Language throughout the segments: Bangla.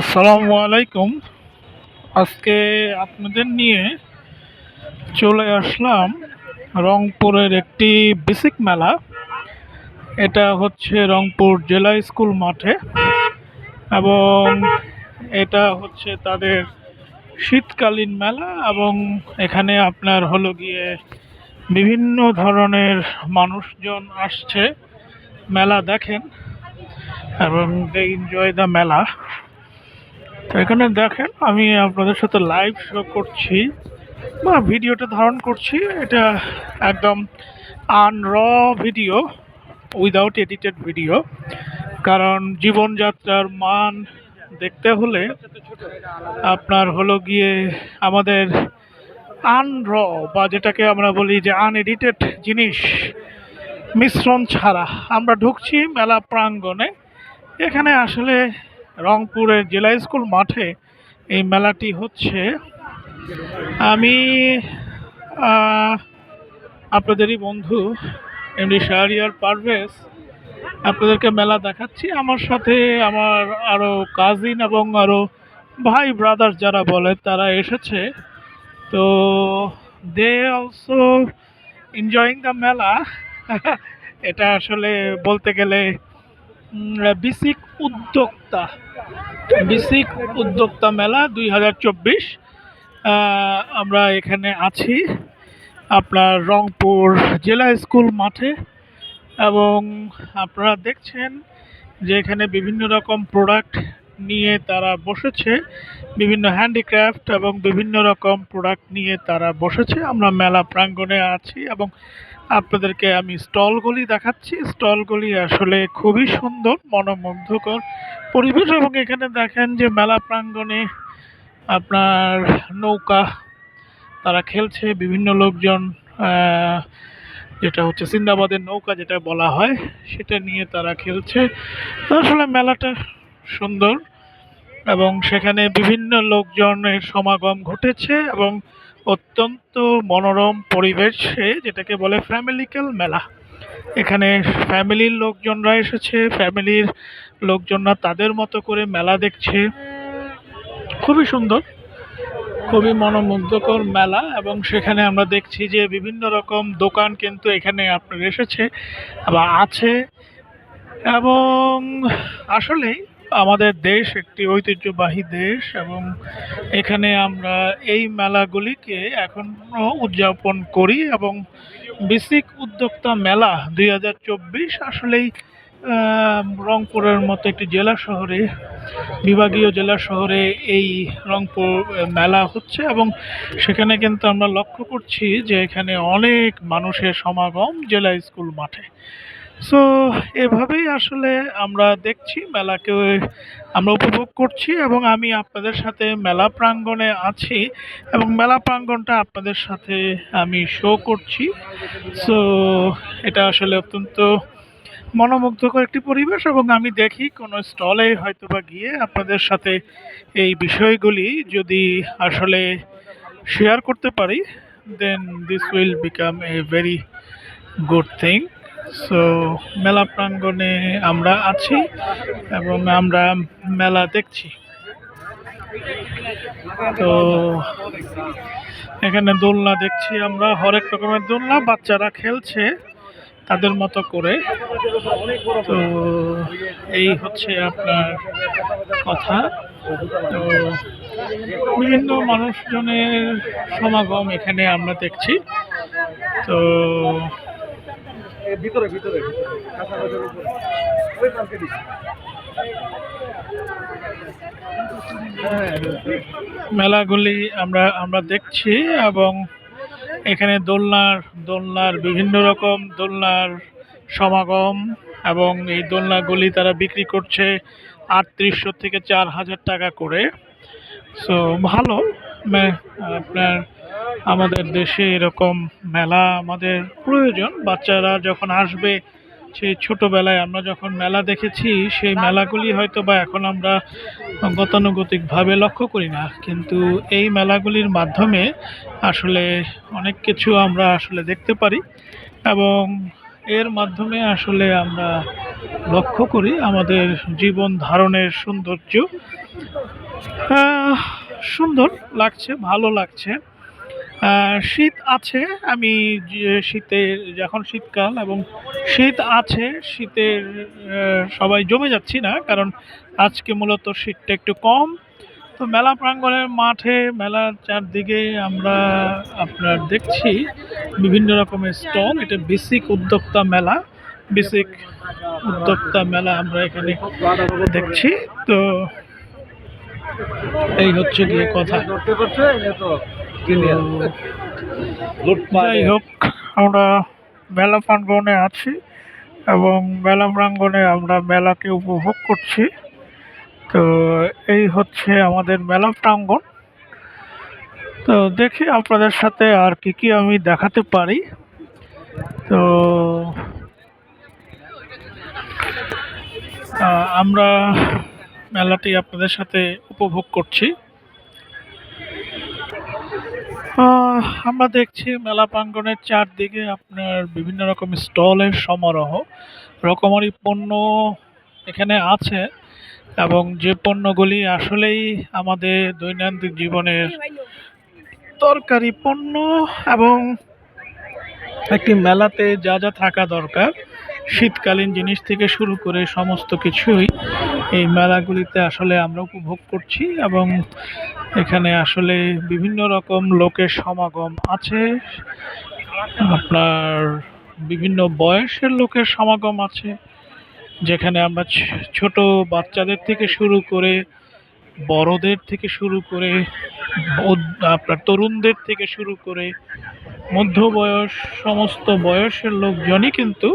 আসসালামু আলাইকুম। আজকে আপনাদের নিয়ে চলে আসলাম রংপুরের একটি বেসিক মেলা। এটা হচ্ছে রংপুর জেলা স্কুল মাঠে এবং এটা হচ্ছে তাদের শীতকালীন মেলা এবং এখানে আপনার হলো গিয়ে বিভিন্ন ধরনের মানুষজন আসছে। মেলা দেখেন এবং দে এনজয় দ্য মেলা। এখানে দেখেন, আমি আপনাদের সাথে লাইভ শো করছি, বা ভিডিওটা ধারণ করছি। এটা একদম আন র ভিডিও উইদাউট এডিটেড ভিডিও কারণ জীবনযাত্রার মান দেখতে হলে আপনার হলো গিয়ে আমাদের আন র বা যেটাকে আমরা বলি যে আনএডিটেড জিনিস, মিশ্রণ ছাড়া। আমরা ঢুকছি মেলা প্রাঙ্গণে, এখানে আসলে রংপুরের জেলা স্কুল মাঠে এই মেলাটি হচ্ছে। আমি আপনাদেরই বন্ধু এমনি শাহরিয়ার পারভেজ, আপনাদেরকে মেলা দেখাচ্ছি। আমার সাথে আমার আরও কাজিন এবং আরও ভাই ব্রাদার যারা বলে তারা এসেছে। তো দে অলসো এনজয়িং দ্য মেলা। এটা আসলে বলতে গেলে বিসিক উদ্যোক্তা বিসিক উদ্যোক্তা মেলা দুই হাজার চব্বিশ। আমরা এখানে আছি আপনার রংপুর জেলা স্কুল মাঠে এবং আপনারা দেখছেন যে এখানে বিভিন্ন রকম প্রোডাক্ট নিয়ে তারা বসেছে। বিভিন্ন হ্যান্ডিক্রাফট এবং বিভিন্ন রকম প্রোডাক্ট নিয়ে তারা বসেছে। আমরা মেলা প্রাঙ্গণে আছি এবং আপনাদেরকে আমি স্টলগুলি দেখাচ্ছি। স্টলগুলি আসলে খুবই সুন্দর, মনোমুগ্ধকর পরিবেশ এবং এখানে দেখেন যে মেলা প্রাঙ্গণে আপনার নৌকা তারা খেলছে। বিভিন্ন লোকজন যেটা হচ্ছে সিন্দাবাদের নৌকা যেটা বলা হয়, সেটা নিয়ে তারা খেলছে। আসলে মেলাটা সুন্দর। এবং সেখানে বিভিন্ন লোকজনের সমাগম ঘটেছে এবং অত্যন্ত মনোরম পরিবেশে যেটাকে বলে ফ্যামিলিক্যাল মেলা। এখানে ফ্যামিলির লোকজনরা এসেছে, ফ্যামিলির লোকজনরা তাদের মতো করে মেলা দেখছে। খুবই সুন্দর, খুবই মনোমুগ্ধকর মেলা এবং সেখানে আমরা দেখছি যে বিভিন্ন রকম দোকান কিন্তু এখানে আপনার এসেছে বা আছে এবং আসলেই আমাদের দেশ একটি ঐতিহ্যবাহী দেশ এবং এখানে আমরা এই মেলাগুলিকে এখনও উদযাপন করি এবং বিসিক উদ্যোক্তা মেলা দুই হাজার চব্বিশ আসলেই রংপুরের মতো একটি জেলা শহরে, বিভাগীয় জেলা শহরে এই রংপুর মেলা হচ্ছে এবং সেখানে কিন্তু আমরা লক্ষ্য করছি যে এখানে অনেক মানুষের সমাগম জেলা স্কুল মাঠে। সো এভাবেই আসলে আমরা দেখছি, মেলাকে আমরা উপভোগ করছি এবং আমি আপনাদের সাথে মেলা প্রাঙ্গণে আছি এবং মেলা প্রাঙ্গণটা আপনাদের সাথে আমি শো করছি। সো এটা আসলে অত্যন্ত মনোমুগ্ধকর একটি পরিবেশ এবং আমি দেখি কোনো স্টলে হয়তো বা গিয়ে আপনাদের সাথে এই বিষয়গুলি যদি আসলে শেয়ার করতে পারি then this will become a very good thing so মেলা প্রাঙ্গণে আমরা আছি এবং আমরা মেলা দেখছি। তো, এখানে দোলনা দেখছি আমরা। হরেক রকমের দোলনা, বাচ্চারা খেলছে তাদের মতো করে। তো, এই হচ্ছে আপনার কথা। তো, বিভিন্ন মানুষজনের সমাগম এখানে আমরা দেখছি। তো ভিতরে ভিতরে মেলাগুলি আমরা আমরা দেখছি এবং এখানে দোলনার দোলনার বিভিন্ন রকম দোলনার সমাগম এবং এই দোলনাগুলি তারা বিক্রি করছে আটত্রিশশো থেকে চার হাজার টাকা করে। সো ভালো। আপনার আমাদের দেশে এরকম মেলা আমাদের প্রয়োজন। বাচ্চারা যখন আসবে, সেই ছোটোবেলায় আমরা যখন মেলা দেখেছি, সেই মেলাগুলি হয়তো বা এখন আমরা গতানুগতিকভাবে লক্ষ্য করি না। কিন্তু এই মেলাগুলির মাধ্যমে আসলে অনেক কিছু আমরা আসলে দেখতে পারি এবং এর মাধ্যমে আসলে আমরা লক্ষ্য করি আমাদের জীবন ধারণের সৌন্দর্য। সুন্দর লাগছে, ভালো লাগছে। শীত আছে, আমি শীতে, যখন শীতকাল এবং শীত আছে, শীতের সবাই জমে যাচ্ছি না, কারণ আজকে মূলত শীতটা একটু কম। তো মেলা প্রাঙ্গণের মাঠে, মেলার চারদিকে আমরা আপনার দেখছি বিভিন্ন রকমের স্টল, এটা বেসিক উদ্যোক্তা মেলা, বেসিক উদ্যোক্তা মেলা আমরা এখানে দেখছি। তো এই হচ্ছে গিয়ে কথা। যাই হোক আমরা মেলা প্রাঙ্গণে আছি এবং মেলা প্রাঙ্গণে আমরা মেলাকে উপভোগ করছি। তো এই হচ্ছে আমাদের মেলা প্রাঙ্গণ। তো দেখি আপনাদের সাথে আর কি কি আমি দেখাতে পারি। তো আমরা মেলাটি আপনাদের সাথে উপভোগ করছি। আমরা দেখছি মেলা প্রাঙ্গণের চারদিকে আপনার বিভিন্ন রকম স্টলের সমারোহ। রকমারি পণ্য এখানে আছে এবং যে পণ্যগুলি আসলেই আমাদের দৈনন্দিন জীবনের দরকারি পণ্য এবং একটি মেলাতে যা যা থাকা দরকার শীতকালীন জিনিস থেকে শুরু করে সমস্ত কিছুই এই মেলাগুলিতে আসলে আমরা উপভোগ করছি এবং এখানে আসলে বিভিন্ন রকম লোকের সমাগম আছে। আপনার বিভিন্ন বয়সের লোকের সমাগম আছে। যেখানে আমরা ছোট বাচ্চাদের থেকে শুরু করে বড়দের থেকে শুরু করে আপনার তরুণদের থেকে শুরু করে মধ্য বয়স সমস্ত বয়সের লোকজনই কিন্তু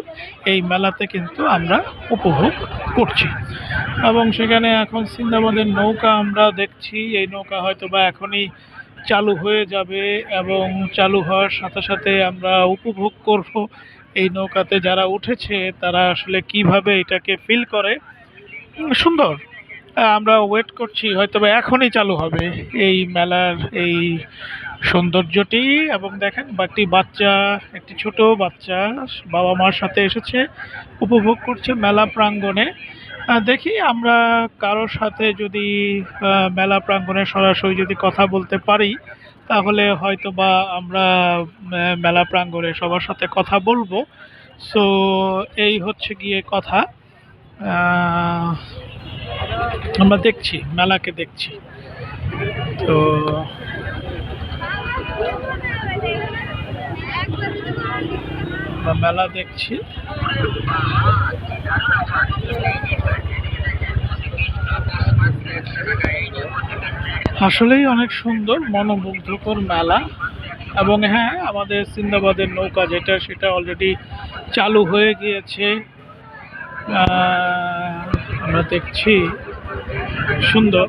এই মেলাতে কিন্তু আমরা উপভোগ করছি। এবং সেখানে এখন সিন্দাবাদের নৌকা আমরা দেখছি। এই নৌকা হয়তো বা এখনই চালু হয়ে যাবে এবং চালু হওয়ার সাথে সাথে আমরা উপভোগ করব। এই নৌকাতে যারা উঠেছে, তারা আসলে কীভাবে এটাকে ফিল করে? সুন্দর। আমরা ওয়েট করছি হয়তো এখনই চালু হবে এই মেলার এই সৌন্দর্যটি। এবং দেখেন বা একটি বাচ্চা, একটি ছোট বাচ্চা বাবা মার সাথে এসেছে, উপভোগ করছে মেলা প্রাঙ্গণে। দেখি আমরা কারোর সাথে যদি মেলা প্রাঙ্গণে সরাসরি যদি কথা বলতে পারি, তাহলে হয়তো বা আমরা মেলা প্রাঙ্গণে সবার সাথে কথা বলব। সো এই হচ্ছে গিয়ে কথা। আমরা দেখছি, মেলাকে দেখছি। তো মেলা দেখছি। আসলেই অনেক সুন্দর, মনোমুগ্ধকর মেলা। এবং হ্যাঁ আমাদের সিন্দাবাদের নৌকা যেটা, সেটা অলরেডি চালু হয়ে গিয়েছে। আমরা দেখছি সুন্দর।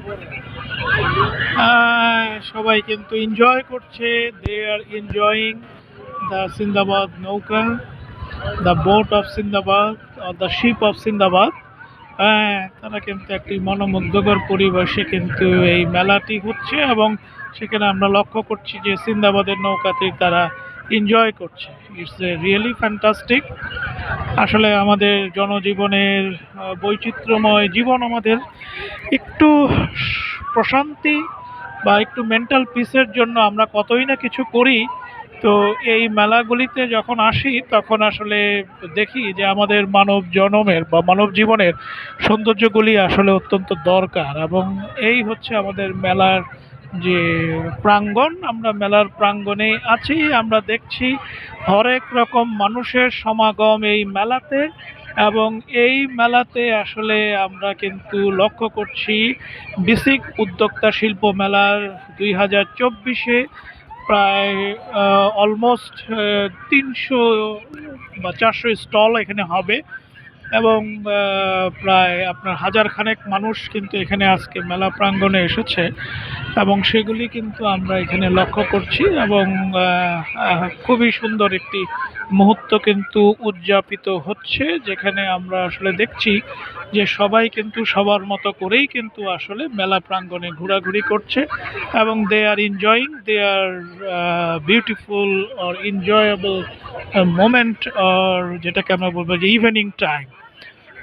সবাই কিন্তু এনজয় করছে। They are enjoying the Sindbad nauka the boat of Sindbad the ship of Sindbad হ্যাঁ তারা কিন্তু একটি মনোমুগ্ধকর পরিবেশে কিন্তু এই মেলাটি হচ্ছে এবং সেখানে আমরা লক্ষ্য করছি যে সিন্দাবাদের নৌকাতে তারা এনজয় করছে। ইটস এ রিয়েলি ফ্যান্টাস্টিক আসলে আমাদের জনজীবনের বৈচিত্র্যময় জীবন আমাদের একটু প্রশান্তি বা একটু মেন্টাল পিসের জন্য আমরা কতই না কিছু করি। তো এই মেলাগুলিতে যখন আসি, তখন আসলে দেখি যে আমাদের মানব জনমের বা মানব জীবনের সৌন্দর্যগুলি আসলে অত্যন্ত দরকার এবং এই হচ্ছে আমাদের মেলার যে প্রাঙ্গণ, আমরা মেলার প্রাঙ্গণে আছি, আমরা দেখছি হরেক রকম মানুষের সমাগম এই মেলাতে এবং এই মেলাতে আসলে আমরা কিন্তু লক্ষ্য করছি বিসিক উদ্যোক্তা শিল্প মেলার দুই হাজার চব্বিশে প্রায় অলমোস্ট তিনশো বা চারশো স্টল এখানে হবে। এবং প্রায় আপনার হাজার খানেক মানুষ কিন্তু এখানে আজকে মেলা প্রাঙ্গণে এসেছে এবং সেগুলি কিন্তু আমরা এখানে লক্ষ্য করছি এবং খুবই সুন্দর একটি মুহূর্ত কিন্তু উদযাপিত হচ্ছে যেখানে আমরা আসলে দেখছি যে সবাই কিন্তু সবার মতো করেই কিন্তু আসলে মেলা প্রাঙ্গণে ঘোরাঘুরি করছে এবং they are enjoying they are beautiful or enjoyable moment or যেটাকে আমরা বলব যে ইভিনিং টাইম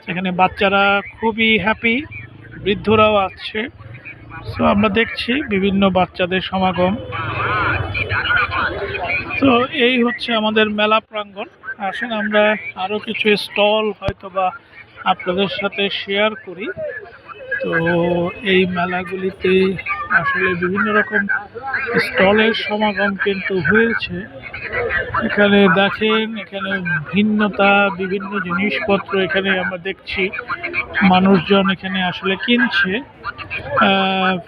সেখানে বাচ্চারা খুবই হ্যাপি বৃদ্ধরাও আসছে। সো আমরা দেখছি বিভিন্ন বাচ্চাদের সমাগম। তো এই হচ্ছে আমাদের মেলা প্রাঙ্গণ। আসুন, আমরা আরও কিছু স্টল হয়তো বা আপনাদের সাথে শেয়ার করি। তো এই মেলাগুলিতে আসলে বিভিন্ন রকম স্টলের সমাগম কিন্তু হয়েছে। এখানে দেখেন, এখানে ভিন্নতা, বিভিন্ন জিনিসপত্র এখানে আমরা দেখছি। মানুষজন এখানে আসলে কিনছে।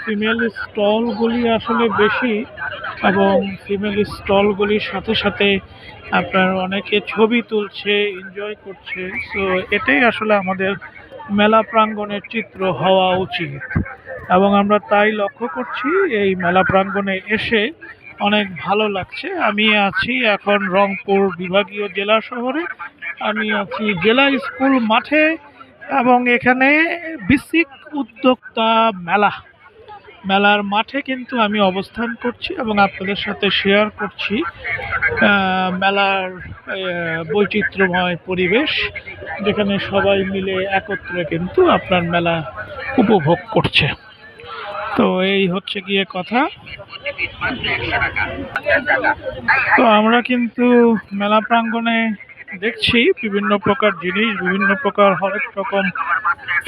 ফিমেল স্টলগুলি আসলে বেশি এবং ফিমেল স্টলগুলির সাথে সাথে আপনার অনেকে ছবি তুলছে এনজয় করছে। সো এটাই আসলে আমাদের মেলা প্রাঙ্গণের চিত্র হওয়া উচিত। এবং আমরা তাই লক্ষ্য করছি, এই মেলা প্রাঙ্গণে এসে অনেক ভালো লাগছে। আমি আছি এখন রংপুর বিভাগীয় জেলা শহরে। আমি আছি জেলা স্কুল মাঠে এবং এখানে বিসিক উদ্যোক্তা মেলা। মেলার মাঠে কিন্তু আমি অবস্থান করছি এবং আপনাদের সাথে শেয়ার করছি মেলার বৈচিত্র্যময় পরিবেশ, যেখানে সবাই মিলে একত্রে কিন্তু আপনার মেলা উপভোগ করছে। তো এই হচ্ছে গিয়ে কথা। তো আমরা কিন্তু মেলা প্রাঙ্গণে দেখছি বিভিন্ন প্রকার জিনিস, বিভিন্ন প্রকার হরেক রকম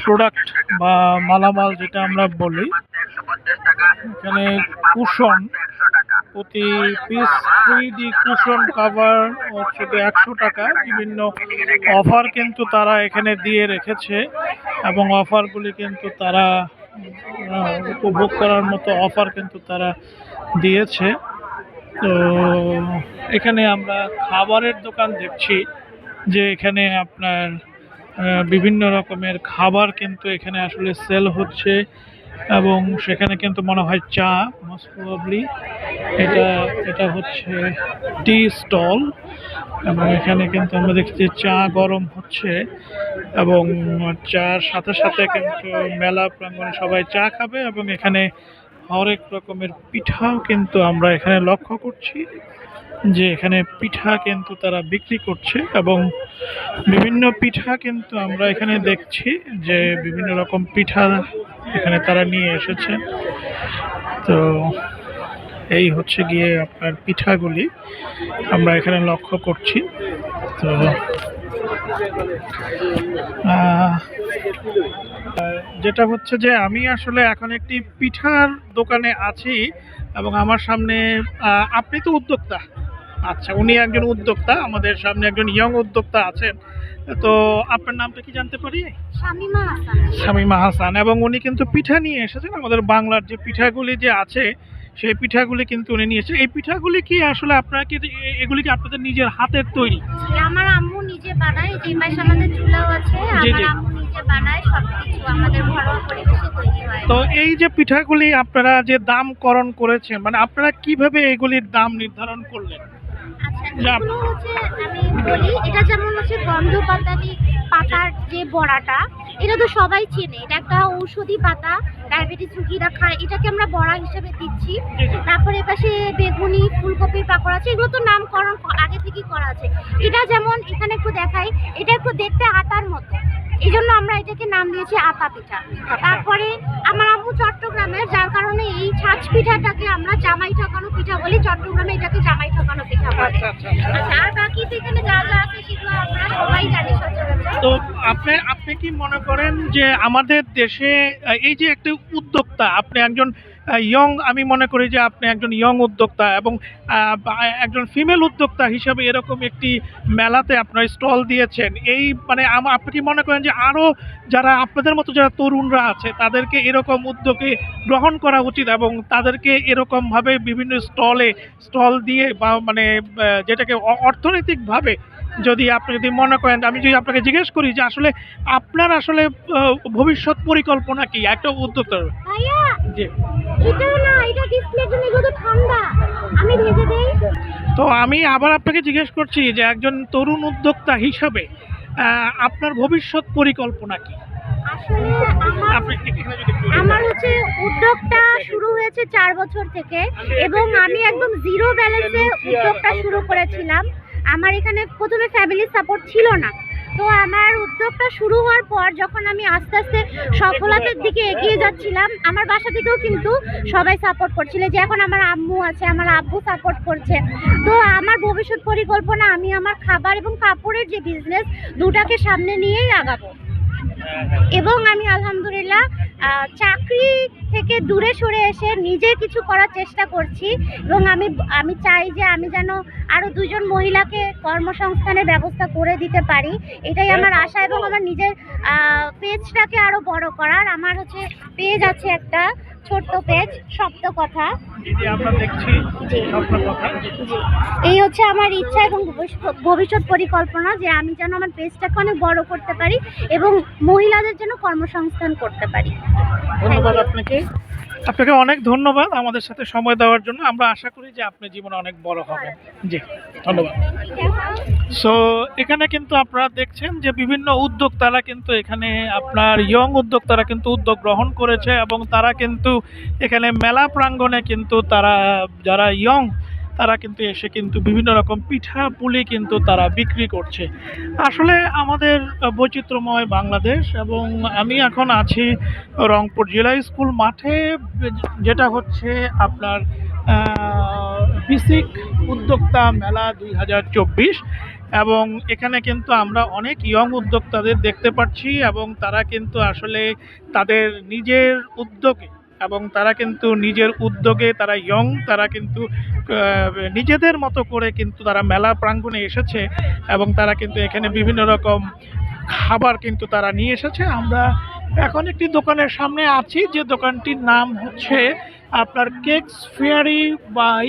প্রোডাক্ট বা মালামাল যেটা আমরা বলি। এখানে কুশন, প্রতি piece three D cushion cover হচ্ছে একশো টাকা। বিভিন্ন অফার কিন্তু তারা এখানে দিয়ে রেখেছে এবং অফারগুলি কিন্তু তারা উপভোগ করার মতো অফার কিন্তু তারা দিয়েছে। তো এখানে আমরা খাবারের দোকান দেখছি যে এখানে আপনার বিভিন্ন রকমের খাবার কিন্তু এখানে আসলে সেল হচ্ছে এবং সেখানে কিন্তু মনে হয় চা মোস্ট প্রবলি এটা এটা হচ্ছে টি স্টল এবং এখানে কিন্তু আমরা দেখছি চা গরম হচ্ছে এবং চার সাথে সাথে কিন্তু মেলা প্রাঙ্গণে সবাই চা খাবে এবং এখানে হরেক রকমের পিঠাও কিন্তু আমরা এখানে লক্ষ্য করছি যে এখানে পিঠা কিন্তু তারা বিক্রি করছে এবং বিভিন্ন পিঠা কিন্তু আমরা এখানে দেখছি যে বিভিন্ন রকম পিঠা এখানে তারা নিয়ে এসেছে। তো এই হচ্ছে গিয়ে আপনার পিঠাগুলি আমরা এখানে লক্ষ্য করছি। তো যেটা হচ্ছে যে আমি আসলে এখন একটি পিঠার দোকানে আছি এবং আমার সামনে আপনি তো উদ্যোক্তা। আচ্ছা উনি একজন উদ্যোক্তা আমাদের সামনে একজন ইয়ং উদ্যোক্তা আছেন। তো আপনার নামটা কি জানতে পারি? শামিমা হাসান এবং উনি কিন্তু পিঠা নিয়ে এসেছেন। আমাদের বাংলার যে পিঠাগুলি যে আছে সেই পিঠাগুলি কিন্তু উনি নিয়েছে। এই পিঠাগুলি কি আসলে আপনারা কি এগুলি কি আপনাদের নিজের হাতের তৈরি? আমার আম্মু নিজে বানায় যে পাশে আমাদের চুলাও আছে আমার আম্মু নিজে বানায় সবকিছু আমাদের ঘরোয়া পরিবেশে তৈরি হয়। তো এই যে পিঠাগুলি আপনারা যে দামকরণ করেছেন মানে আপনারা কীভাবে এগুলির দাম নির্ধারণ করলেন? এগুলো হচ্ছে আমি বলি এটা যেমন হচ্ছে গন্ধ পাতার যে বড়াটা এটা তো সবাই চেনে। এটা একটা ঔষধি পাতা ডায়াবেটিস রুগীরা খায়। এটাকে আমরা বড়া হিসেবে দিচ্ছি। তারপরে এপাশে বেগুনি ফুলকপির পাকড় আছে। এগুলো তো নামকরণ আগে থেকেই করা আছে। এটা যেমন এখানে একটু দেখাই এটা একটু দেখতে আতার মতো। এই জন্য আমরা এটাকে নাম দিয়েছি আতা পিঠা। তারপরে আমার আম্মু চট্টগ্রামের যার কারণে এই ছাঁচ পিঠাটাকে আমরা জামাই ঠকানো পিঠা বলি চট্টগ্রামে এটাকে জামাই ঠকানো পিঠা বলে। আচ্ছা আচ্ছা আচ্ছা। আর বাকি এখানে যা যা আছে সেগুলো আমরা সবাই জানি সচরাচর। তো আপনি আপনি কি মনে করেন যে আমাদের দেশে এই যে একটা উদ্যোক্তা আপনি একজন ইয়ং আমি মনে করি যে আপনি একজন ইয়ং উদ্যোক্তা এবং একজন ফিমেল উদ্যোক্তা হিসাবে এরকম একটি মেলাতে আপনার স্টল দিয়েছেন। এই মানে আপনি কি মনে করেন যে আরও যারা আপনাদের মতো যারা তরুণরা আছে, তাদেরকে এরকম উদ্যোগে গ্রহণ করা উচিত এবং তাদেরকে এরকমভাবে বিভিন্ন স্টলে স্টল দিয়ে বা মানে যেটাকে অর্থনৈতিকভাবে যদি আপনি যদি মনে করেন আমি যদি আপনাকে জিজ্ঞেস করি যে আসলে আপনার আসলে ভবিষ্যৎ পরিকল্পনা কি? একটা উদ্যোক্তা না এটা ডিসপ্লের জন্য এগুলো ঠান্ডা আমি ভেজে দেই। তো আমি আবার আপনাকে জিজ্ঞেস করছি যে একজন তরুণ উদ্যোক্তা হিসাবে আপনার ভবিষ্যৎ পরিকল্পনা কি? আসলে আমার হচ্ছে উদ্যোগটা শুরু হয়েছে চার বছর থেকে এবং আমি একদম জিরো ব্যালেন্সে উদ্যোগটা শুরু করেছিলাম। আমার এখানে প্রথমে ফ্যামিলি সাপোর্ট ছিল না। তো আমার উদ্যোগটা শুরু হওয়ার পর যখন আমি আস্তে আস্তে সফলতার দিকে এগিয়ে যাচ্ছিলাম, আমার বাসা থেকেও কিন্তু সবাই সাপোর্ট করছিল। যে এখন আমার আম্মু আছে, আমার আব্বু সাপোর্ট করছে। তো আমার ভবিষ্যৎ পরিকল্পনা, আমি আমার খাবার এবং কাপড়ের যে বিজনেস দুটাকে সামনে নিয়েই আগাবো। এবং আমি আলহামদুলিল্লাহ চাকরি থেকে দূরে সরে এসে নিজে কিছু করার চেষ্টা করছি এবং আমি আমি চাই যে আমি যেন আরও দুজন মহিলাকে কর্মসংস্থানের ব্যবস্থা করে দিতে পারি। এটাই আমার আশা এবং আমার নিজের পেজটাকে আরও বড় করার। আমার হচ্ছে পেজ আছে একটা ছোট্ট পেজ স্বপ্ন কথা। এই হচ্ছে আমার ইচ্ছা এবং ভবিষ্যৎ- ভবিষ্যৎ পরিকল্পনা যে আমি যেন আমার পেজটাকে অনেক বড় করতে পারি এবং মহিলাদের জন্য কর্মসংস্থান করতে পারি। ধন্যবাদ আপনাকে। আপনাকে অনেক ধন্যবাদ আমাদের সাথে সময় দেওয়ার জন্য। আমরা আশা করি যে আপনি জীবনে অনেক বড় হবেন। জি, ধন্যবাদ। সো এখানে কিন্তু আপনারা দেখছেন যে বিভিন্ন উদ্যোক্তারা কিন্তু এখানে আপনার ইয়ং উদ্যোক্তারা কিন্তু উদ্যোগ গ্রহণ করেছে এবং তারা কিন্তু এখানে মেলা প্রাঙ্গণে কিন্তু তারা, যারা ইয়ং তারা কিন্তু এসে কিন্তু বিভিন্ন রকম পিঠা পুলি কিন্তু তারা বিক্রি করছে। আসলে আমাদের বৈচিত্র্যময় বাংলাদেশ এবং আমি এখন আছি রংপুর জেলা স্কুল মাঠে, যেটা হচ্ছে আপনার বিসিক উদ্যোক্তা মেলা দুই হাজার চব্বিশ এবং এখানে কিন্তু আমরা অনেক ইয়ং উদ্যোক্তাদের দেখতে পাচ্ছি এবং তারা কিন্তু আসলে তাদের নিজের উদ্যোগে এবং তারা কিন্তু নিজের উদ্যোগে, তারা ইয়ং তারা কিন্তু নিজেদের মতো করে কিন্তু তারা মেলা প্রাঙ্গণে এসেছে এবং তারা কিন্তু এখানে বিভিন্ন রকম খাবার কিন্তু তারা নিয়ে এসেছে। আমরা এখন একটি দোকানের সামনে আছি, যে দোকানটির নাম হচ্ছে আপনার cakes fairy by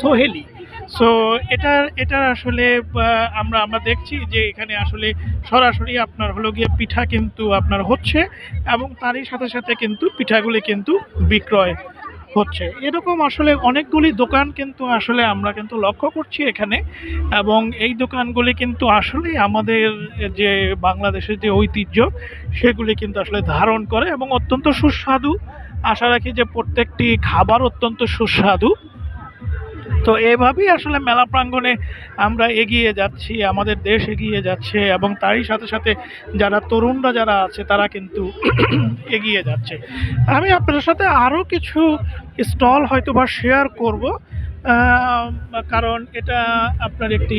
Soheli. So এটার এটার আসলে আমরা আমরা দেখছি যে এখানে আসলে সরাসরি আপনার হলো গিয়ে পিঠা কিন্তু আপনার হচ্ছে এবং তারই সাথে সাথে কিন্তু পিঠাগুলি কিন্তু বিক্রয় হচ্ছে। এরকম আসলে অনেকগুলি দোকান কিন্তু আসলে আমরা কিন্তু লক্ষ্য করছি এখানে এবং এই দোকানগুলি কিন্তু আসলে আমাদের যে বাংলাদেশের যে ঐতিহ্য সেগুলি কিন্তু আসলে ধারণ করে এবং অত্যন্ত সুস্বাদু। আশা রাখি যে প্রত্যেকটি খাবার অত্যন্ত সুস্বাদু। তো এভাবেই আসলে মেলা প্রাঙ্গণে আমরা এগিয়ে যাচ্ছি, আমাদের দেশ এগিয়ে যাচ্ছে এবং তারই সাথে সাথে যারা তরুণরা যারা আছে তারা কিন্তু এগিয়ে যাচ্ছে। আমি আপনাদের সাথে আরও কিছু স্টল হয়তো বা শেয়ার করব কারণ এটা আপনার একটি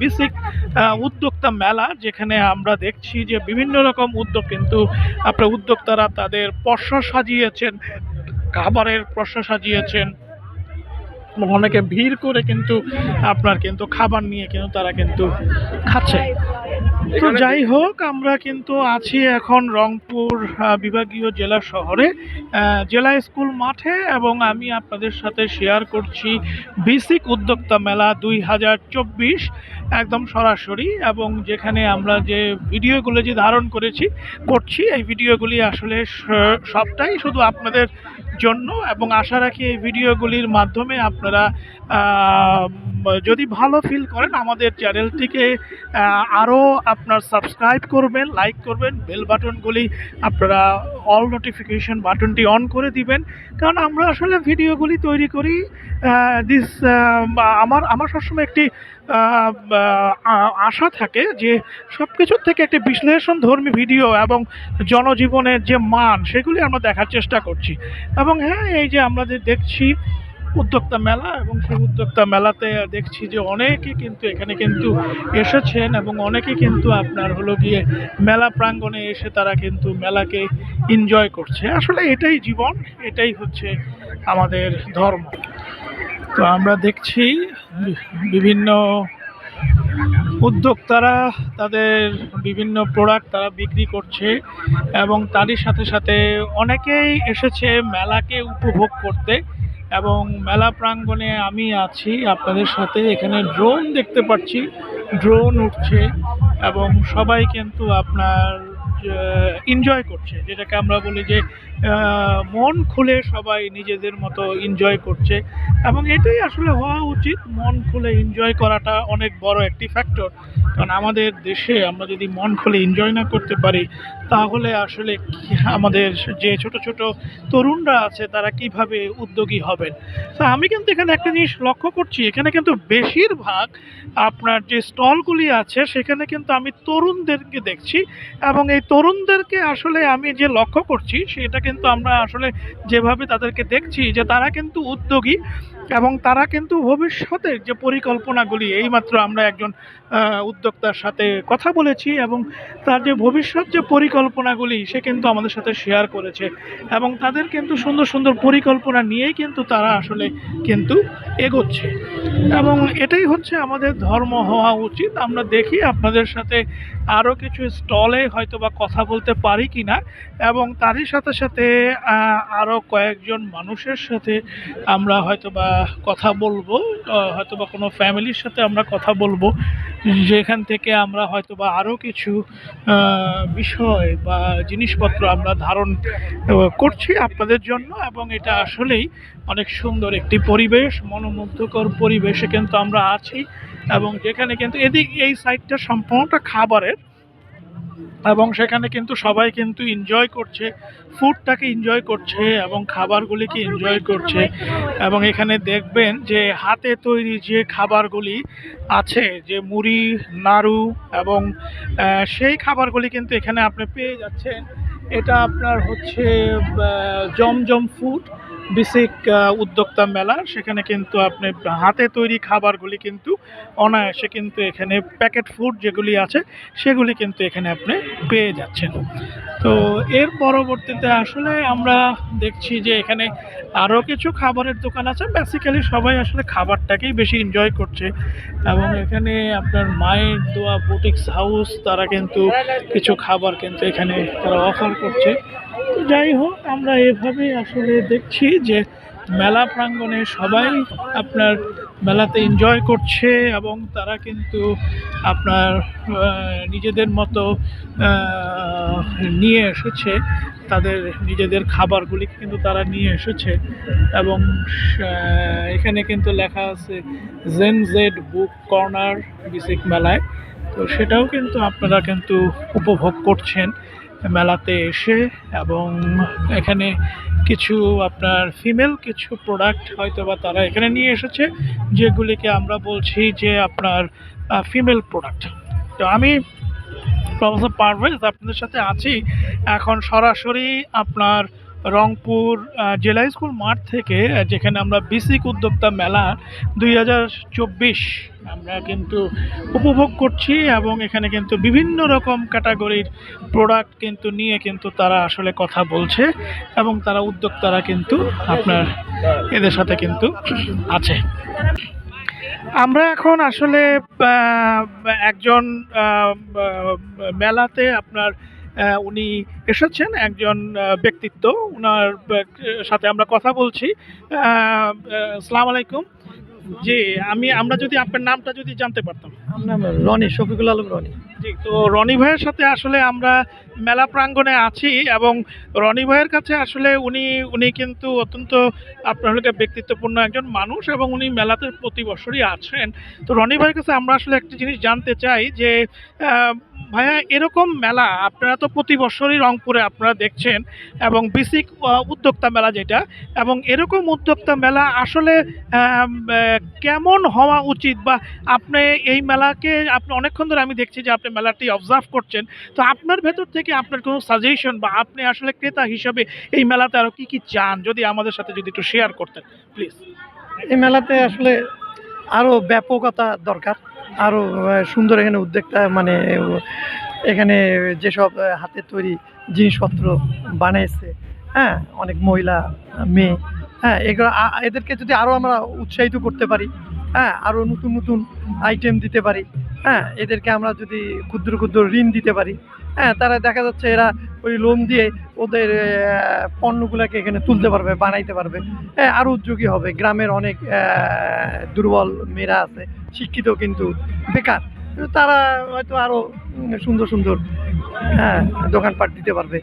বেসিক উদ্যোক্তা মেলা যেখানে আমরা দেখছি যে বিভিন্ন রকম উদ্যোগ কিন্তু আপনার উদ্যোক্তারা তাদের পশ্চ সাজিয়েছেন, খাবারের পশ্চ সাজিয়েছেন অনেকে ভিড় করে কিন্তু আপনার কিন্তু খাবার নিয়ে কিন্তু তারা কিন্তু খাচ্ছে। তো যাই হোক আমরা কিন্তু আছি এখন রংপুর বিভাগীয় জেলা শহরে। জেলা স্কুল মাঠে এবং আমি আপনাদের সাথে শেয়ার করছি বেসিক উদ্যোক্তা মেলা দুই হাজার চব্বিশ একদম সরাসরি। এবং যেখানে আমরা যে ভিডিওগুলো যে ধারণ করেছি করছি এই ভিডিওগুলি আসলে সবটাই শুধু আপনাদের জন্য এবং আশা রাখি এই ভিডিওগুলির মাধ্যমে আপনারা যদি ভালো ফিল করেন আমাদের চ্যানেলটিকে আরও আপনার সাবস্ক্রাইব করবেন লাইক করবেন বেল বাটনগুলি আপনারা অল নোটিফিকেশন বাটনটি অন করে দিবেন। কারণ আমরা আসলে ভিডিওগুলি তৈরি করি দিস আমার আমার সবসময় একটি আশা থাকে যে সব কিছুর থেকে একটি বিশ্লেষণ ধর্মী ভিডিও এবং জনজীবনের যে মান, সেগুলি আমরা দেখার চেষ্টা করছি। এবং হ্যাঁ এই যে আমরা যে দেখছি উদ্যোক্তা মেলা এবং সেই উদ্যোক্তা মেলাতে দেখছি যে অনেকে কিন্তু এখানে কিন্তু এসেছেন এবং অনেকে কিন্তু আপনার হলো গিয়ে মেলা প্রাঙ্গণে এসে তারা কিন্তু মেলাকে এনজয় করছে। আসলে এটাই জীবন, এটাই হচ্ছে আমাদের ধর্ম। তো আমরা দেখছি বিভিন্ন উদ্যোক্তারা, তাদের বিভিন্ন প্রোডাক্ট তারা বিক্রি করছে এবং তারই সাথে সাথে অনেকেই এসেছে মেলাকে উপভোগ করতে এবং মেলা প্রাঙ্গণে আমি আছি, আপনাদের সাথে এখানে ড্রোন দেখতে পাচ্ছি। ড্রোন উঠছে এবং সবাই কিন্তু আপনার এনজয় করছে, যেটাকে আমরা বলি যে মন খুলে সবাই নিজেদের মতো এনজয় করছে। এবং এটাই আসলে হওয়া উচিত, মন খুলে এনজয় করাটা অনেক বড় একটি ফ্যাক্টর কারণ আমাদের দেশে আমরা যদি মন খুলে এনজয় না করতে পারি, তাহলে আসলে আমাদের যে ছোট ছোট তরুণরা আছে, তারা কীভাবে উদ্যোগী হবেন? তা আমি কিন্তু এখানে একটা জিনিস লক্ষ্য করছি, এখানে কিন্তু বেশিরভাগ আপনার যে স্টলগুলি আছে, সেখানে কিন্তু আমি তরুণদেরকে দেখছি এবং এই তরুণদেরকে আসলে আমি যে লক্ষ্য করছি, সেটা কিন্তু আমরা আসলে যেভাবে তাদেরকে দেখছি যে তারা কিন্তু উদ্যোগী। এবং তারা কিন্তু ভবিষ্যতের যে পরিকল্পনাগুলি, এইমাত্র আমরা একজন উদ্যোক্তার সাথে কথা বলেছি এবং তার যে ভবিষ্যৎ যে পরিকল্পনাগুলি, সে কিন্তু আমাদের সাথে শেয়ার করেছে এবং তাদের কিন্তু সুন্দর সুন্দর পরিকল্পনা নিয়েই কিন্তু তারা আসলে কিন্তু এগোচ্ছে। এবং এটাই হচ্ছে আমাদের ধর্ম হওয়া উচিত। আমরা দেখি আপনাদের সাথে আরও কিছু স্টলে হয়তো বা কথা বলতে পারি কি না এবং তারই সাথে সাথে আরও কয়েকজন মানুষের সাথে আমরা হয়তো বা কথা বলব হয়তো বা কোনো ফ্যামিলির সাথে আমরা কথা বলব, যেখান থেকে আমরা হয়তো বা আরও কিছু বিষয় বা জিনিসপত্র আমরা ধারণ করছি আপনাদের জন্য এবং এটা আসলেই অনেক সুন্দর একটি পরিবেশ, মনোমুগ্ধকর পরিবেশে কিন্তু আমরা আছি এবং যেখানে কিন্তু এদিক, এই সাইডটা সম্পূর্ণটা খাবারের এবং সেখানে কিন্তু সবাই কিন্তু এনজয় করছে ফুডটাকে এনজয় করছে এবং খাবারগুলিকে এনজয় করছে। এবং এখানে দেখবেন যে হাতে তৈরি যে খাবারগুলি আছে, যে মুড়ি, নাড়ু এবং সেই খাবারগুলি কিন্তু এখানে আপনি পেয়ে যাচ্ছেন। এটা আপনার হচ্ছে জমজম ফুড বেসিক উদ্যোক্তা মেলা। সেখানে কিন্তু আপনি হাতে তৈরি খাবারগুলি কিন্তু অনায়াসে কিন্তু এখানে প্যাকেট ফুড যেগুলি আছে, সেগুলি কিন্তু এখানে আপনি পেয়ে যাচ্ছেন। তো এর পরবর্তীতে আসলে আমরা দেখছি যে এখানে আরও কিছু খাবারের দোকান আছে। বেসিক্যালি সবাই আসলে খাবারটাকেই বেশি এনজয় করছে। এবং এখানে আপনার মায়ের দোয়া বুটিক্স হাউস তারা কিন্তু কিছু খাবার কিন্তু এখানে তারা অফার করছে। যাই হোক, আমরা এভাবেই আসলে দেখছি যে মেলা প্রাঙ্গণে সবাই আপনার মেলাতে এনজয় করছে এবং তারা কিন্তু আপনার নিজেদের মতো নিয়ে এসেছে। তাদের নিজেদের খাবারগুলি কিন্তু তারা নিয়ে এসেছে এবং এখানে কিন্তু লেখা আছে gen Z book corner BSCIC মেলায়। তো সেটাও কিন্তু আপনারা কিন্তু উপভোগ করছেন। মেলাতে এসে এবং এখানে কিছু আপনার ফিমেল কিছু প্রোডাক্ট হয়তো বা তারা এখানে নিয়ে এসেছে, যেগুলিকে আমরা বলছি যে আপনার ফিমেল প্রোডাক্ট তো আমি প্রফেসর পারভেজ আপনাদের সাথে আছি। এখন সরাসরি আপনার রংপুর জেলা স্কুল মাঠ থেকে যেখানে আমরা বিসিক উদ্যোক্তা মেলা দুই হাজার চব্বিশ আমরা কিন্তু উপভোগ করছি এবং এখানে কিন্তু বিভিন্ন রকম ক্যাটাগরির প্রোডাক্ট কিন্তু নিয়ে কিন্তু তারা আসলে কথা বলছে এবং তারা উদ্যোক্তারা কিন্তু আপনার এদের সাথে কিন্তু আছে। আমরা এখন আসলে একজন মেলাতে আপনার উনি এসেছেন একজন ব্যক্তিত্ব। ওনার সাথে আমরা কথা বলছি। আসসালামু আলাইকুম। জি আমি আমরা যদি আপনার নামটা যদি জানতে পারতাম। নাম রনি শফিকুল আলম রনি। জি তো রনি ভাইয়ের সাথে আসলে আমরা মেলা প্রাঙ্গণে আছি এবং রনি ভাইয়ের কাছে আসলে উনি উনি কিন্তু অত্যন্ত আপনার ব্যক্তিত্বপূর্ণ একজন মানুষ এবং উনি মেলাতে প্রতি বছরই আছেন। তো রনি ভাইয়ের কাছে আমরা আসলে একটা জিনিস জানতে চাই যে ভাইয়া, এরকম মেলা আপনারা তো প্রতি বছরই রংপুরে আপনারা দেখছেন এবং বিসিক উদ্যোক্তা মেলা যেটা এবং এরকম উদ্যোক্তা মেলা আসলে কেমন হওয়া উচিত বা আপনি এই মেলাকে, আপনি অনেকক্ষণ ধরে আমি দেখছি যে আপনি মেলাটি অবজার্ভ করছেন, তো আপনার ভেতর থেকে আপনার কোনো সাজেশন বা আপনি আসলে ক্রেতা হিসাবে এই মেলাতে আরও কী কী চান? যদি আমাদের সাথে যদি একটু শেয়ার করতেন প্লিজ এই মেলাতে আসলে আরও ব্যাপকতা দরকার। আরও আহ, সুন্দর এখানে উদ্যোক্তা মানে এখানে যেসব হাতে তৈরি জিনিসপত্র বানাইছে হ্যাঁ অনেক মহিলা মেয়ে হ্যাঁ এগুলো এদেরকে যদি আরও আমরা উৎসাহিত করতে পারি হ্যাঁ আরও নতুন নতুন আইটেম দিতে পারি হ্যাঁ এদেরকে আমরা যদি ক্ষুদ্র ক্ষুদ্র ঋণ দিতে পারি হ্যাঁ তারা দেখা যাচ্ছে এরা ওই লোন দিয়ে ওদের পণ্যগুলোকে এখানে তুলতে পারবে বানাইতে পারবে। হ্যাঁ আরও উদ্যোগী হবে। গ্রামের অনেক দুর্বল মেয়েরা আছে শিক্ষিত কিন্তু বেকার। তারা হয়তো আরও সুন্দর সুন্দর হ্যাঁ দোকানপাট দিতে পারবে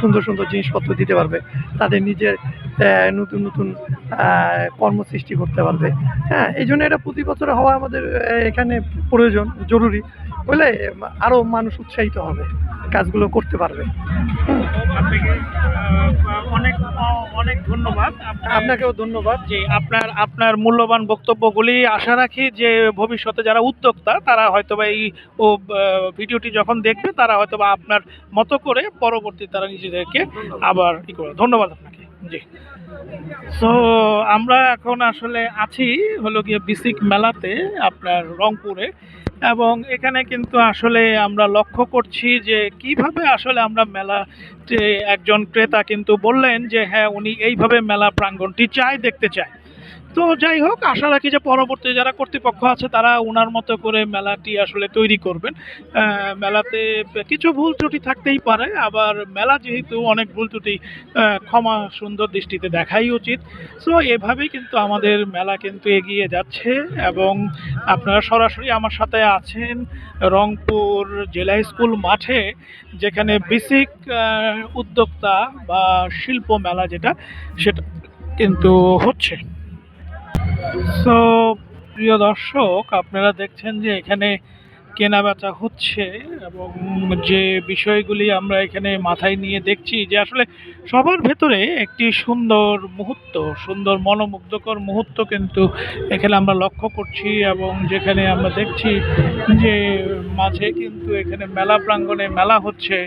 সুন্দর সুন্দর জিনিসপত্র দিতে পারবে। তাদের নিজের নতুন নতুন কর্ম সৃষ্টি করতে পারবে। হ্যাঁ এই জন্য এটা প্রতি বছর হওয়া আমাদের এখানে প্রয়োজন জরুরি। বলে আরও মানুষ উৎসাহিত হবে কাজগুলো করতে পারবে। অনেক অনেক ধন্যবাদ। আপনাকেও ধন্যবাদ। যে আপনার আপনার মূল্যবান বক্তব্যগুলি আশা রাখি যে ভবিষ্যতে যারা উদ্যোক্তা তারা হয়তোবা এই ও ভিডিওটি যখন দেখবে তারা হয়তোবা আপনার মতো করে পরবর্তী তারা নিজেদেরকে আবার ই করে ধন্যবাদ আপনাকে। জি। সো আমরা এখন আসলে আছি হলো গিয়ে বিসিক মেলাতে, আপনার রংপুরে। এবং এখানে কিন্তু আসলে আমরা লক্ষ্য করছি যে কীভাবে আসলে আমরা মেলা একজন ক্রেতা কিন্তু বললেন যে হ্যাঁ উনি এইভাবে মেলা প্রাঙ্গণটি চায়, দেখতে চায়। তো যাই হোক, আশা রাখি যে পরবর্তী যারা কর্তৃপক্ষ আছে, তারা ওনার মতো করে মেলাটি আসলে তৈরি করবেন। মেলাতে কিছু ভুল ত্রুটি থাকতেই পারে, আবার মেলা যেহেতু অনেক ভুল ত্রুটি ক্ষমা সুন্দর দৃষ্টিতে দেখাই উচিত। সো এভাবেই কিন্তু আমাদের মেলা কিন্তু এগিয়ে যাচ্ছে এবং আপনারা সরাসরি আমার সাথে আছেন রংপুর জেলা স্কুল মাঠে, যেখানে বেসিক উদ্যোক্তা বা শিল্প মেলা যেটা, সেটা কিন্তু হচ্ছে। সো প্রিয় দর্শক, আপনারা দেখছেন যে এখানে কেনা বেচা হচ্ছে এবং যে বিষয়গুলি আমরা এখানে মাথায় নিয়ে দেখছি যে আসলে সবার ভেতরে একটি সুন্দর মুহূর্ত, সুন্দর মনোমুগ্ধকর মুহূর্ত কিন্তু এখানে আমরা লক্ষ্য করছি এবং যেখানে আমরা দেখছি যে মাঝে কিন্তু এখানে মেলা প্রাঙ্গণে মেলা হচ্ছে।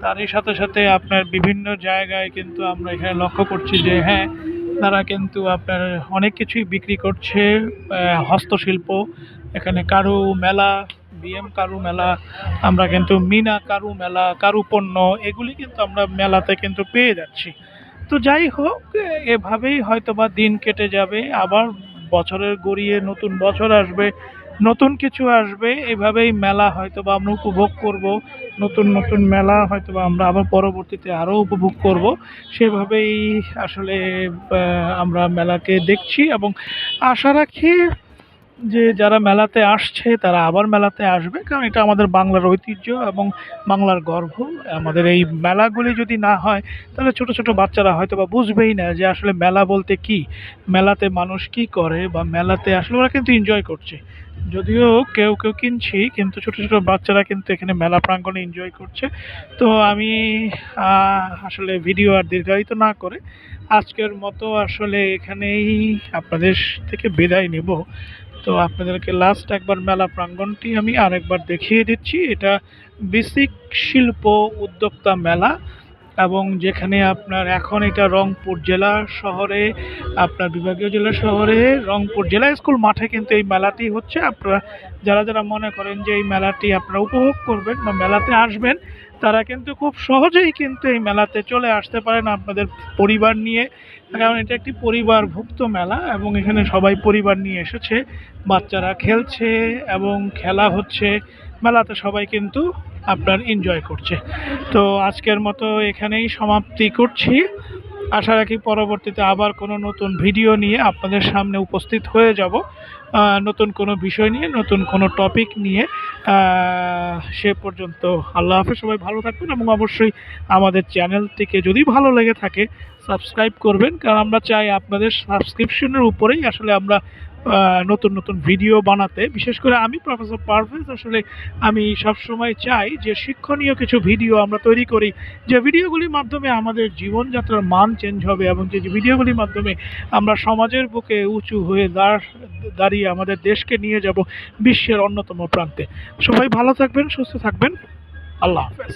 তারই সাথে সাথে আপনার বিভিন্ন জায়গায় কিন্তু আমরা এখানে লক্ষ্য করছি যে হ্যাঁ তারা কিন্তু আপনার অনেক কিছুই বিক্রি করছে হস্তশিল্প, এখানে কারু মেলা, বিএম কারু মেলা, আমরা কিন্তু মিনা কারু মেলা কারু পণ্য এগুলি কিন্তু আমরা মেলাতে কিন্তু পেয়ে যাচ্ছি। তো যাই হোক, এভাবেই হয়তো বা দিন কেটে যাবে, আবার বছরের গড়িয়ে নতুন বছর আসবে নতুন কিছু আসবে, এভাবেই মেলা হয়তো বা আমরা উপভোগ করব, নতুন নতুন মেলা হয়তো বা আমরা আবার পরবর্তীতে আরও উপভোগ করব। সেভাবেই আসলে আমরা মেলাকে দেখছি এবং আশা রাখি যে যারা মেলাতে আসছে, তারা আবার মেলাতে আসবে, কারণ এটা আমাদের বাংলার ঐতিহ্য এবং বাংলার গর্ব। আমাদের এই মেলাগুলি যদি না হয়, তাহলে ছোট ছোট বাচ্চারা হয়তো বা বুঝবেই না যে আসলে মেলা বলতে কি? মেলাতে মানুষ কি করে বা মেলাতে আসলে ওরা কিন্তু এনজয় করছে। যদিও কেউ কেউ কিনছি, কিন্তু ছোট ছোট বাচ্চারা কিন্তু এখানে মেলা প্রাঙ্গণে এনজয় করছে। তো আমি আসলে ভিডিও আর দীর্ঘায়িত না করে আজকের মতো আসলে এখানেই আপনাদের থেকে বিদায় নেব। তো আপনাদেরকে লাস্ট একবার মেলা প্রাঙ্গণটি আমি আরেকবার দেখিয়ে দিচ্ছি। এটা বেসিক শিল্প উদ্যোক্তা মেলা এবং যেখানে আপনার এখন এটা রংপুর জেলা শহরে, আপনার বিভাগীয় জেলা শহরে, রংপুর জেলা স্কুল মাঠে কিন্তু এই মেলাটি হচ্ছে। আপনারা যারা যারা মনে করেন যে এই মেলাটি আপনারা উপভোগ করবেন বা মেলাতে আসবেন, তারা কিন্তু খুব সহজেই কিন্তু এই মেলাতে চলে আসতে পারেন আপনাদের পরিবার নিয়ে। কারণ এটা একটি পরিবারভুক্ত মেলা এবং এখানে সবাই পরিবার নিয়ে এসেছে, বাচ্চারা খেলছে এবং খেলা হচ্ছে। মেলাতে সবাই কিন্তু আপনার এনজয় করছে। তো আজকের মতো এখানেই সমাপ্তি করছি। আশা রাখি পরবর্তীতে আবার কোনো নতুন ভিডিও নিয়ে আপনাদের সামনে উপস্থিত হয়ে যাব। নতুন কোনো বিষয় নিয়ে, নতুন কোনো টপিক নিয়ে। সে পর্যন্ত আল্লাহ হাফেজ, সবাই ভালো থাকবেন এবং অবশ্যই আমাদের চ্যানেলটিকে যদি ভালো লেগে থাকে সাবস্ক্রাইব করবেন। কারণ আমরা চাই আপনাদের সাবস্ক্রিপশনের উপরেই আসলে আমরা নতুন নতুন ভিডিও বানাতে। বিশেষ করে আমি প্রফেসর পারভেজ আসলে আমি সবসময় চাই যে শিক্ষণীয় কিছু ভিডিও আমরা তৈরি করি, যে ভিডিওগুলির মাধ্যমে আমাদের জীবনযাত্রার মান চেঞ্জ হবে এবং যে ভিডিওগুলির মাধ্যমে আমরা সমাজের বুকে উঁচু হয়ে দাঁড়, দাঁড়িয়ে আমাদের দেশকে নিয়ে যাব বিশ্বের অন্যতম প্রান্তে। সবাই ভালো থাকবেন, সুস্থ থাকবেন। আল্লাহ হাফেজ।